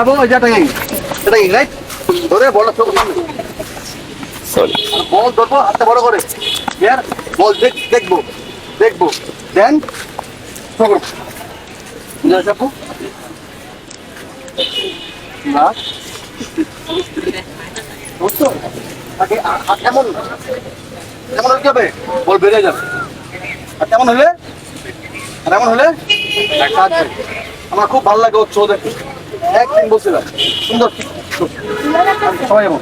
যাব ওই যে টাইম এটা কি রাইট ধরে বলটা চোখ সামনে। সরি বল ধরবো হাতটা বড় করে। ইয়ার বল দেখ দেখব দেখব। দেন পকড়ো না যাব না? বুঝছ? আগে আ- আ- এমন এমন হলে কি হবে বল বেরিয়ে যাবে। আর কেমন হলে? আর এমন হলে আমার খুব ভালো লাগে ওর চো দেখে একদিন বলছিলাম। সুন্দর। সবাই এমন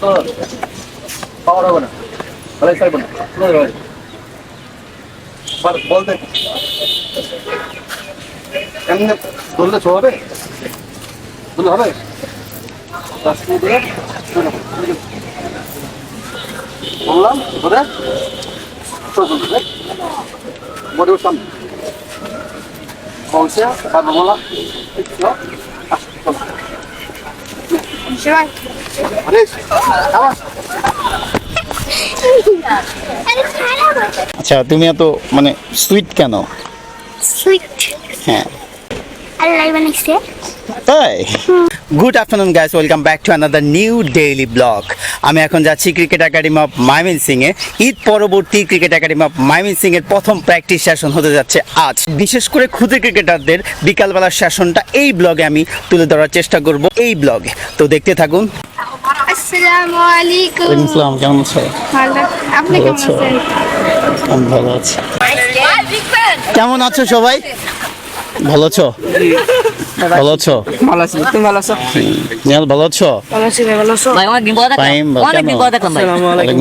তোর পাওয়ার হবে না। ভালো চাইব না। সুন্দর হবে বল- বল দেখ। এমনি ধরলে ছো হবে? ধরলে হবে। বললাম, ধরে। বডি সামনে চলো। আরে, আবার আচ্ছা তুমি এত মানে সুইট কেন? সুইট হ্যাঁ। তাই good afternoon guys welcome back to another new daily vlog আমি এখন যাচ্ছি cricket academy of Maimin Singh এ। ঈদ পরবর্তী cricket academy of Maimin Singh এর প্রথম প্র্যাকটিস সেশন হতে যাচ্ছে আজ। বিশেষ করে ক্ষুদ্র ক্রিকেটারদের বিকালবেলার সেশনটা এই ব্লগে আমি তুলে ধরার চেষ্টা করব এই ব্লগে তো দেখতে থাকুন। আসসালামু আলাইকুম। কেমন আছো? ভালো। আপনি কেমন আছেন? ভালো আছি। কেমন আছো সবাই? ভালো আছো? ভালো আছো? ভালো আছি। তুমি ভালো আছো? নিহাল ভালো আছো? ভালো আছি ভাই ভালো আছো। ভাই অনেকদিন পর দেখলাম ভাই অনেক দিন পর দেখলাম ভাই। আসসালামু আলাইকুম।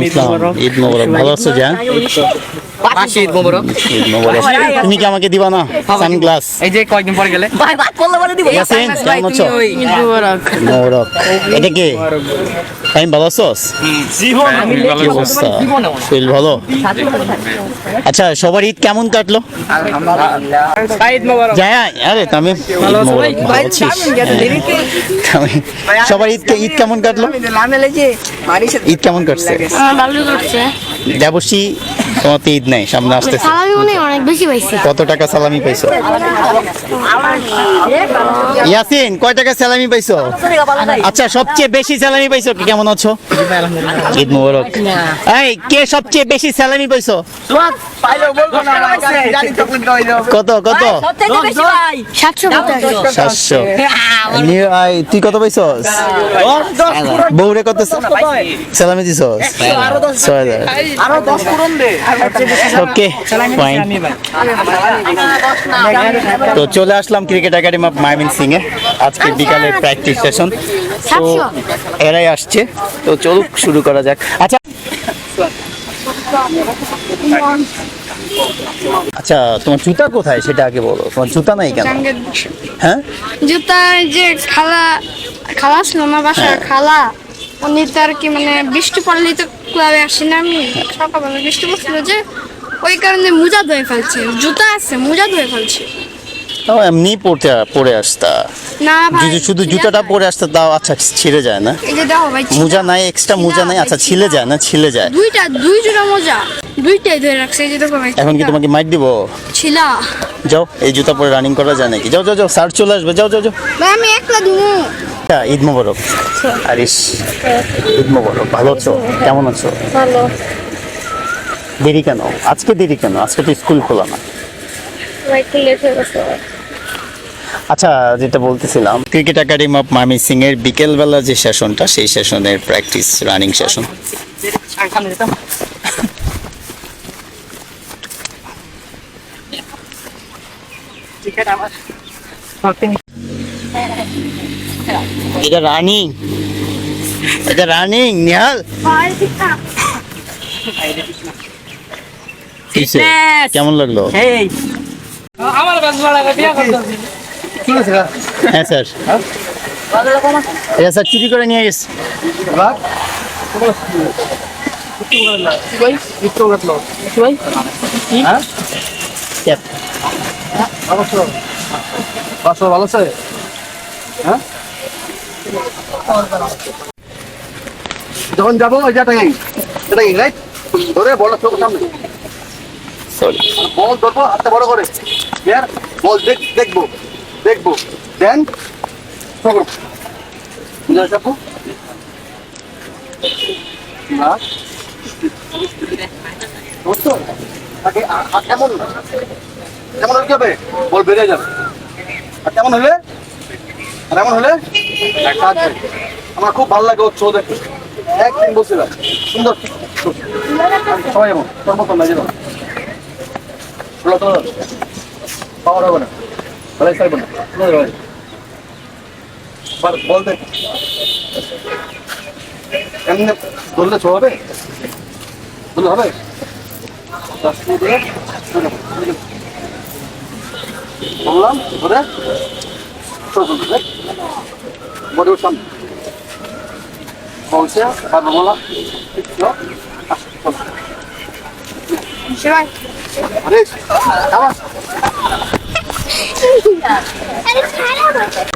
ঈদ মোবারক। ভালো আছো জান? ঈদ মোবারক। তুমি কি আমাকে দিবা না? সানগ্লাস এই যে কয়েকদিন পরে গেলে। ভাই ভাই করলে বলে দিব। ইয়াসিন কেমন আছো? মোবারক। মোবারক। এটা কি? ফাইম ভালো আছোস? কি অবস্থা। শরীর ভালো? আচ্ছা সবার ঈদ কেমন কাটলো? ঈদ মোবারক। যায় আরে তুমি ঈদ আমি- সবার ঈদ ঈদ কেমন কাটলো? ঈদ কেমন কাটছে? ভালো করছে দেবশ্রী তোমার তো ঈদ নাই সামনে আসতেছে। সালামি মনে অনেক বেশি পাইছি। কত টাকা সালামি পাইছো? ইয়াসিন কয় টাকা সালামি পাইছো? আচ্ছা সবচেয়ে বেশি সালামি পাইছো কি? কেমন আছো? ঈদ মোবারক। এই কে সবচেয়ে বেশি সালামি পাইছো? কত কত? সাতশো তুই কত পাইছস বউরে কত সালামি দিছস ছয় হাজার। ওকে ফাইন তো চলে আসলাম cricket academy of Maimin Singh এ। আজকে বিকালের প্র্যাকটিস সেশন তো এরাই আসছে। তো চলুক শুরু করা যাক। আচ্ছা। আচ্ছা তোমার জুতা কোথায়? সেটা আগে বলো। তোমার জুতা নাই কেন? হ্যাঁ? জুতা যে খালা খালা ছিল আমার বাসা খালা। উনি তো আর কি মানে বৃষ্টি পড়লেই তো ক্লাবে আসি না আমি সকালবেলা বৃষ্টি পড়ছিল যে ওই কারণে মোজা ধুয়ে ফেলছে জুতা আছে মোজা ধুয়ে ফেলছে। তাও এমনি পড়তে পরে আসতা। না ভাই যদি শুধু জুতাটা পরে আসতে তাও আচ্ছা ছিঁড়ে যায় না। এই যে দেখো ভাই মোজা নাই এক্সট্রা মোজা নাই আচ্ছা ছিলে যায়। না ছিলে যায়? দুইটা দুই জোড়া মোজা দুইটাই ধরে রাখছে এই যে দেখো ভাই। এখন কি তোমাকে মাইক দিব? ছিল। যাও এই জুতা পরে রানিং করা যায় নাকি? যাও যাও যাও স্যার চলে আসবে যাও যাও যাও। ভাই আমি একলা আচ্ছা, ঈদ মোবারক। আরিস ঈদ মোবারক। ভালো আছো? কেমন আছো? ভালো। দেরি কেন? আজকে দেরি কেন? আজকে তো স্কুল খোলা না। হয়ে আচ্ছা যেটা বলতেছিলাম ক্রিকেট একাডেমি অফ মামি সিং এর বিকেলবেলা যে সেশনটা সেই সেশনের প্র্যাকটিস রানিং সেশন এটা রানিং। এটা রানিং নিহাল? কেমন লাগল? এই। আমার হ্যাঁ স্যার। এটা স্যার চুরি করে নিয়ে গেছে. বাসা ভালো আছে? হ্যাঁ? যখন যাব ওই যে টাইম এটা রাইট ধরে বলটা চোখ সামনে। বল ধরবো হাতটা বড় করে। বল দেখ দেখব দেখব। দেন খবর বুঝা যাব না? বুঝছ? তাকে আ- আ- এমন এমন হলে কি হবে? বল বেরিয়ে যাবে। আর কেমন হলে? আর এমন হলে। আমার খুব ভালো লাগে ওর চো দেখতে। একদিন বসছিলাম। সুন্দর। সবাই এমন। তোর মতন না যেন পাওয়ার বল- দেখ। এমনি ধরলে ছো হবে? ধরলে হবে। বললাম, ধরে। বডি বলছে পারব বলা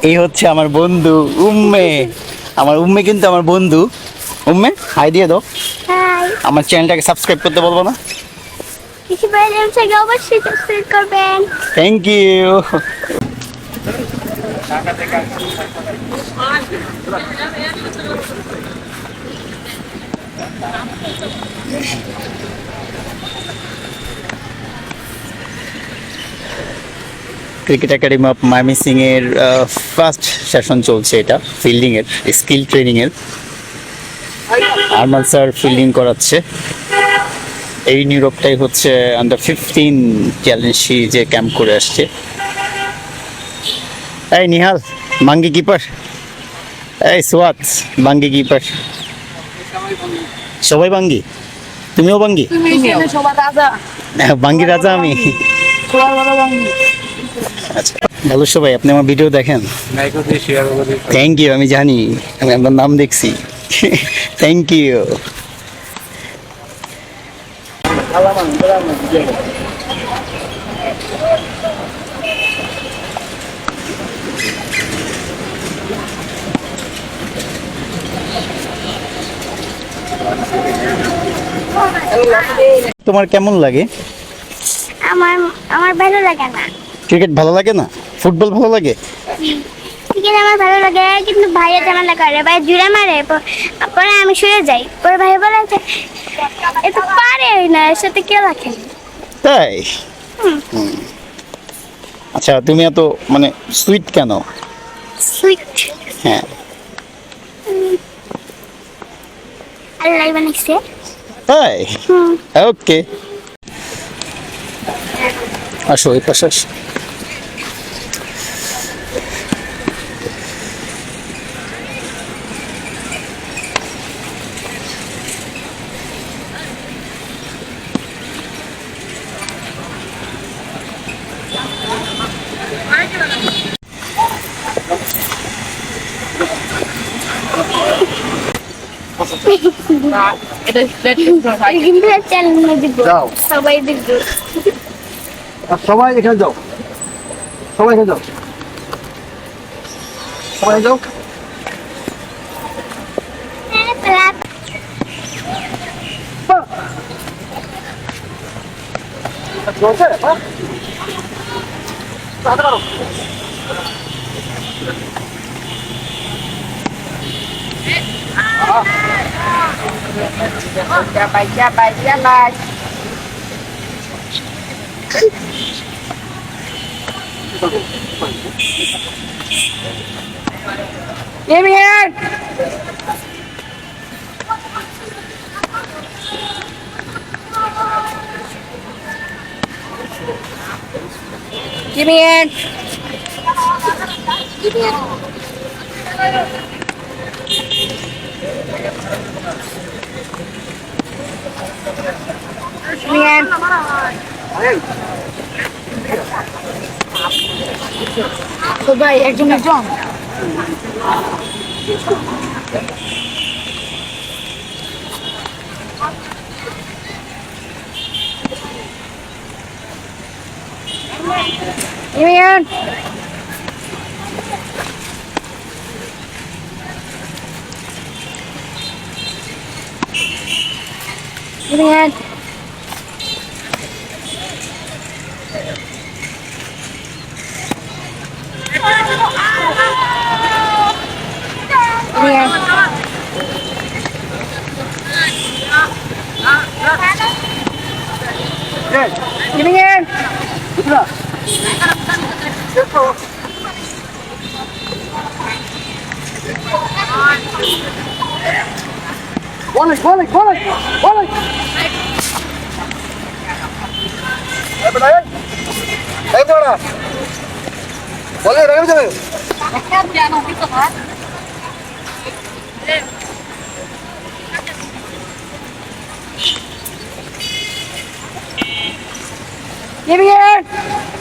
এই হচ্ছে আমার বন্ধু উম্মে। আমার উম্মে কিন্তু আমার বন্ধু। উম্মে হাই দিয়ে দাও। আমার চ্যানেলটাকে সাবস্ক্রাইব করতে বলব না। কিছু অবশ্যই সাবস্ক্রাইব করবেন। Thank you cricket academy of এর ফার্স্ট সেশন চলছে এটা ফিল্ডিং এর স্কিল ট্রেনিং এর আরমান স্যার ফিল্ডিং করাচ্ছে। এই নিউরোপটাই হচ্ছে আন্ডার ফিফটিন চ্যালেঞ্জ যে ক্যাম্প করে আসছে। এই নিহাল বাঙ্গি কিপার। এই সোয়াত বাঙ্গি কিপার। সবাই বাঙ্গি? তুমিও বাঙ্গি? হ্যাঁ, বাঙ্গি রাজা আমি। আচ্ছা ভালো সবাই আপনি আমার ভিডিও দেখেন। থ্যাংক ইউ আমি জানি আমি আপনার নাম দেখছি। থ্যাংক ইউ তোমার কেমন লাগে? আমার আমার ভালো লাগে না। ক্রিকেট ভালো লাগে না? ফুটবল ভালো লাগে? ক্রিকেট আমার ভালো লাগে কিন্তু ভাইয়া ঝামেলা করে ভাই জুড়ে মারে পরে আমি শুয়ে যাই। পরে ভাই বলে এ তো পারে না এর সাথে কে রাখে? তাই? আচ্ছা তুমি এত মানে সুইট কেন? সুইট হ্যাঁ। আল্লাহ বানাইছে তাই? ওকে আসো এই পাশে আসো। এটা দিব যাও। সবাই দেখবে সবাই এখানে যাও। সবাই এখানে যাও। সবাই যাও। হ্যাঁ, চলছে হ্যাঁ? Jabai, jabai, jabai. Give me here. Give me in. Give me in. তো ভাই একজন একজন। Give me hand. Give me hand. Giving in. বলে বলে বলে বলে এই বেটা, এই। এই বেটা। বলে রেগে যাবে Giving in. Giving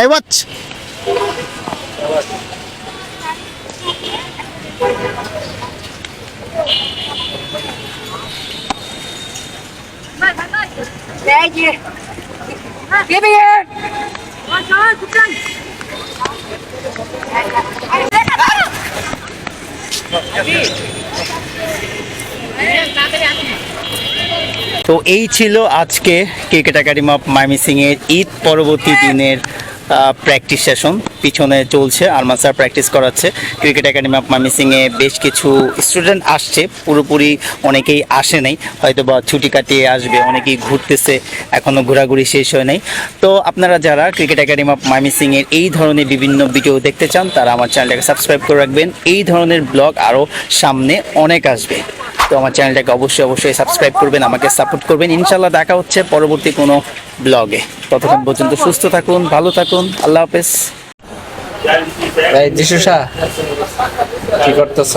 এই watch Thank you. Giving in. তো এই ছিল আজকে ক্রিকেট একাডেমি অফ মাইমিসিং এর ঈদ পরবর্তী দিনের প্র্যাকটিস সেশন পিছনে চলছে আরমান স্যার প্র্যাকটিস করাচ্ছে। ক্রিকেট একাডেমি অফ মাইমিসিং এ বেশ কিছু স্টুডেন্ট আসছে। পুরোপুরি অনেকেই আসে নাই। হয়তো বা ছুটি কাটিয়ে আসবে, অনেকেই ঘুরতেছে এখনও ঘোরাঘুরি শেষ হয় নাই। তো আপনারা যারা ক্রিকেট একাডেমি অফ মাইমিসিং এর এই ধরনের বিভিন্ন ভিডিও দেখতে চান, তারা আমার চ্যানেলটাকে সাবস্ক্রাইব করে রাখবেন। এই ধরনের ব্লগ আরও সামনে অনেক আসবে। তো আমার চ্যানেলটাকে অবশ্যই অবশ্যই সাবস্ক্রাইব করবেন, আমাকে সাপোর্ট করবেন। ইনশাল্লাহ দেখা হচ্ছে পরবর্তী কোনো ব্লগে ততক্ষণ পর্যন্ত সুস্থ থাকুন, ভালো থাকুন, আল্লাহ হাফেজ। কি করতেছ?